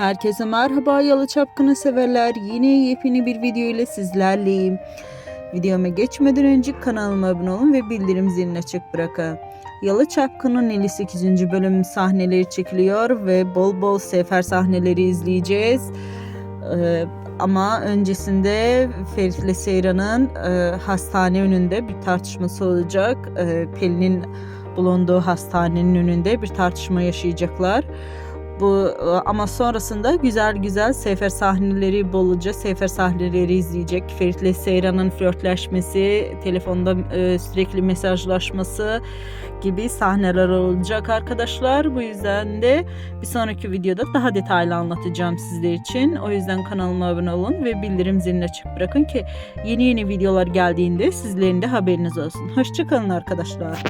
Herkese merhaba Yalı Çapkını severler. Yine yepyeni bir video ile sizlerleyim. Videoma geçmeden önce kanalıma abone olun ve bildirim zilini açık bırakın. Yalı Çapkın'ın 58. bölüm sahneleri çekiliyor ve bol bol sefer sahneleri izleyeceğiz. Ee, ama öncesinde Ferit ile Seyran'ın e, hastane önünde bir tartışması olacak. Ee, Pelin'in bulunduğu hastanenin önünde bir tartışma yaşayacaklar. Bu e, ama sonrasında güzel güzel sefer sahneleri bolca sefer sahneleri izleyecek. Ferit ile Seyran'ın flörtleşmesi, telefonda e, sürekli mesajlaşması gibi sahneler olacak arkadaşlar. Bu yüzden de bir sonraki videoda daha detaylı anlatacağım sizler için. O yüzden kanalıma abone olun ve bildirim zilini açık bırakın ki yeni yeni videolar geldiğinde sizlerin de haberiniz olsun. Hoşçakalın arkadaşlar.